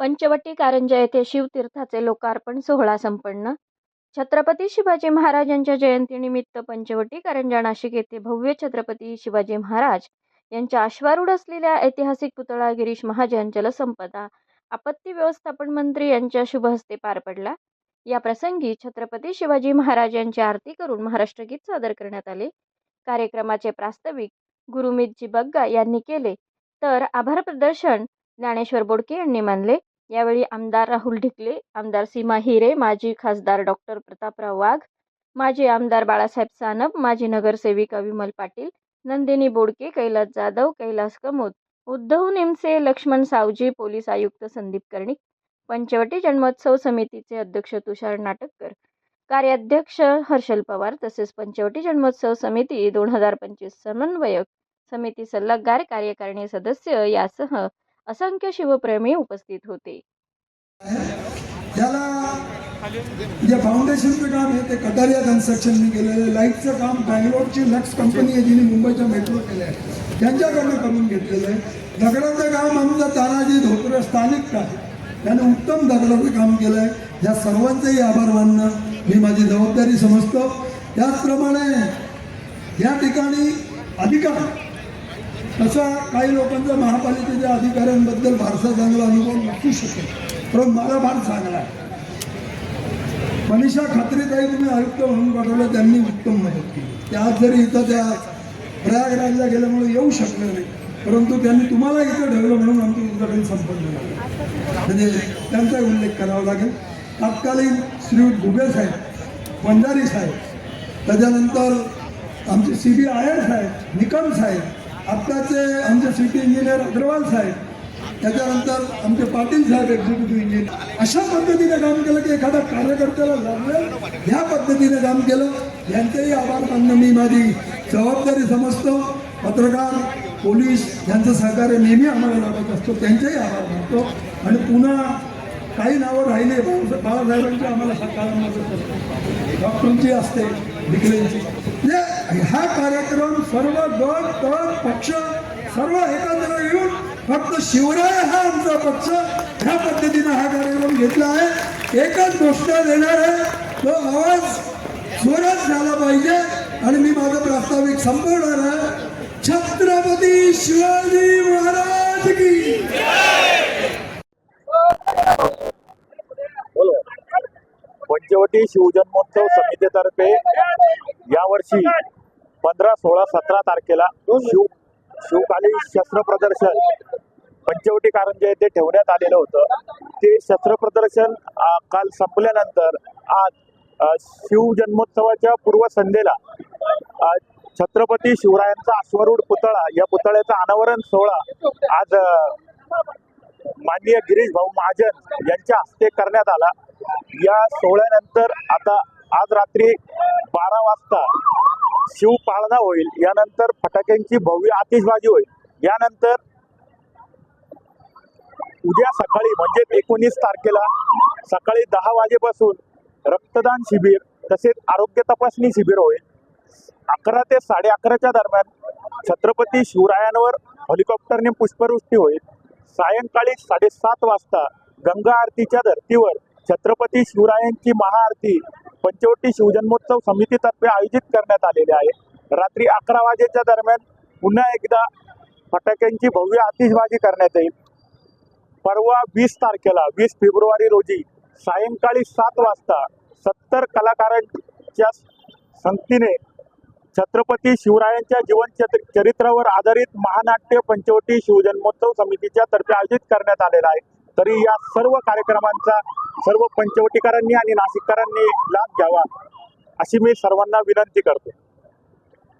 पंचवटी कारंजा येथे शिवतीर्थाचे लोकार्पण सोहळा संपन्न. छत्रपती शिवाजी महाराजांच्या जयंतीनिमित्त पंचवटी कारंजा नाशिक येथे भव्य छत्रपती शिवाजी महाराज यांच्या अश्वारूढ असलेल्या ऐतिहासिक पुतळा गिरीश महाजन जलसंपदा आपत्ती व्यवस्थापन मंत्री यांच्या शुभ हस्ते पार पडला. या प्रसंगी छत्रपती शिवाजी महाराज यांची आरती करून महाराष्ट्र गीत सादर करण्यात आले. कार्यक्रमाचे प्रास्ताविक गुरुमितजी बग्गा यांनी केले. तर आभार प्रदर्शन ज्ञानेश्वर बोडके यांनी मानले. यावेळी आमदार राहुल ढिकले आमदार सीमा हिरे माजी खासदार डॉक्टर प्रतापराव वाघ माजी आमदार बाळासाहेब सानप माजी नगरसेविका विमल पाटील नंदिनी बोडके कैलास जाधव कैलास कमोद उद्धव निमसे लक्ष्मण सावजी पोलीस आयुक्त संदीप कर्णिक पंचवटी जन्मोत्सव समितीचे अध्यक्ष तुषार नाटककर कार्याध्यक्ष हर्षल पवार तसेच पंचवटी जन्मोत्सव समिती दोन हजार पंचवीस समन्वयक समिती सल्लागार कार्यकारिणी सदस्य यासह असंख्य शिवप्रेमी उपस्थित होते. त्याला जे फाउंडेशनचं काम आहे ते कटारिया कन्स्ट्रक्शनने केलेलं आहे. लाईटचं काम बँगलोरची लक्स कंपनी आहे जिने मुंबईच्या मेट्रो केलं आहे त्यांच्याकडनं करून घेतलेलं आहे. दगडाचं काम आमचं तानाजी धोत्रे स्थानिक काय त्याने उत्तम दगडाचं काम केलं आहे. या सर्वांचेही आभार मानणं मी माझी जबाबदारी समजतो. त्याचप्रमाणे या ठिकाणी अधिकार तसा काही लोकांचा महापालिकेच्या अधिकाऱ्यांबद्दल फारसा चांगला अनुभव नसू शकेल. पण मला फार चांगला आहे. मनीषा खात्रीताई तुम्ही आयुक्त म्हणून पाठवलं त्यांनी उत्तम मदत केली. त्या आज जरी इथं त्या प्रयागराजला गेल्यामुळे येऊ शकले नाही परंतु त्यांनी तुम्हाला इथं ठेवलं म्हणून आमचं उद्घाटन संपन्न झालं. म्हणजे त्यांचा उल्लेख करावा लागेल. तत्कालीन श्री घुगे साहेब वंजारी साहेब त्याच्यानंतर आमचे सी बी आयर साहेब निकम साहेब आत्ताचे आमचे सिटी इंजिनियर अग्रवाल साहेब त्याच्यानंतर आमचे पाटील साहेब एक्झिक्युटिव्ह इंजिनियर अशा पद्धतीने काम केलं की एखाद्या कार्यकर्त्याला लागलं ह्या पद्धतीने काम केलं. यांचेही आभार मानणं मी माझी जबाबदारी समजतो. पत्रकार पोलीस यांचं सहकार्य नेहमी आम्हाला लाभत असतो त्यांचेही आभार मानतो. आणि पुन्हा काही नावं राहिले बाळा- बाळासाहेबांची आम्हाला सकाळ मदत असते डॉक्टरांची असते डिग्रीची हा कार्यक्रम सर्व गट तळ पक्ष सर्व एकत्र येऊन फक्त शिवराय हा आमचा पक्ष ह्या पद्धतीने हा कार्यक्रम घेतला आहे. एकच गोष्ट देणार आहे तो आवाज जोरात झाला पाहिजे आणि मी माझं प्रास्ताविक संपवणार आहे. छत्रपती शिवाजी महाराज की पंचवटी शिवजन्मोत्सव समितीतर्फे यावर्षी पंधरा सोळा सतरा तारखेला शिव शिवकालीन शस्त्र प्रदर्शन पंचवटी कारंजा येथे ठेवण्यात आलेलं होतं. ते शस्त्र प्रदर्शन काल संपल्यानंतर आज अ, शिवजन्मोत्सवाच्या पूर्वसंध्येला छत्रपती शिवरायांचा अश्वरूढ पुतळा या पुतळ्याचा अनावरण सोहळा आज माननीय गिरीश भाऊ महाजन यांच्या हस्ते करण्यात आला. या सोहळ्यानंतर आता आज रात्री बारा वाजता शिवपाळणा होईल यानंतर फटाक्यांची भव्य आतिषबाजी होईल. यानंतर उद्या सकाळी म्हणजे एकोणीस तारखेला सकाळी दहा वाजेपासून रक्तदान शिबिर तसेच आरोग्य तपासणी शिबिर होईल. अकरा ते साडे अकराच्या दरम्यान छत्रपती शिवरायांवर हेलिकॉप्टरने पुष्पवृष्टी होईल. सायंकाळी साडेसात वाजता गंगा आरतीच्या धर्तीवर छत्रपती शिवरायांची महाआरती पंचवटी शिवजन्मोत्सव समितीतर्फे आयोजित करण्यात आलेले आहे. रात्री अकरा वाजेच्या दरम्यान पुन्हा एकदा फटाक्यांची भव्य आतिषबाजी करण्यात येईल. परवा वीस तारखेला वीस फेब्रुवारी रोजी सायंकाळी सात वाजता सत्तर कलाकारांच्या संगतीने छत्रपती शिवरायांच्या जीवन चरित्र- चरित्रावर आधारित महानाट्य पंचवटी शिवजन्मोत्सव समितीच्या तर्फे आयोजित करण्यात आलेला आहे. तरी या सर्व कार्यक्रमांचा सर्व पंचवटीकरांनी आणि नाशिककरांनी लाभ घ्यावा अशी मी सर्वांना विनंती करतो.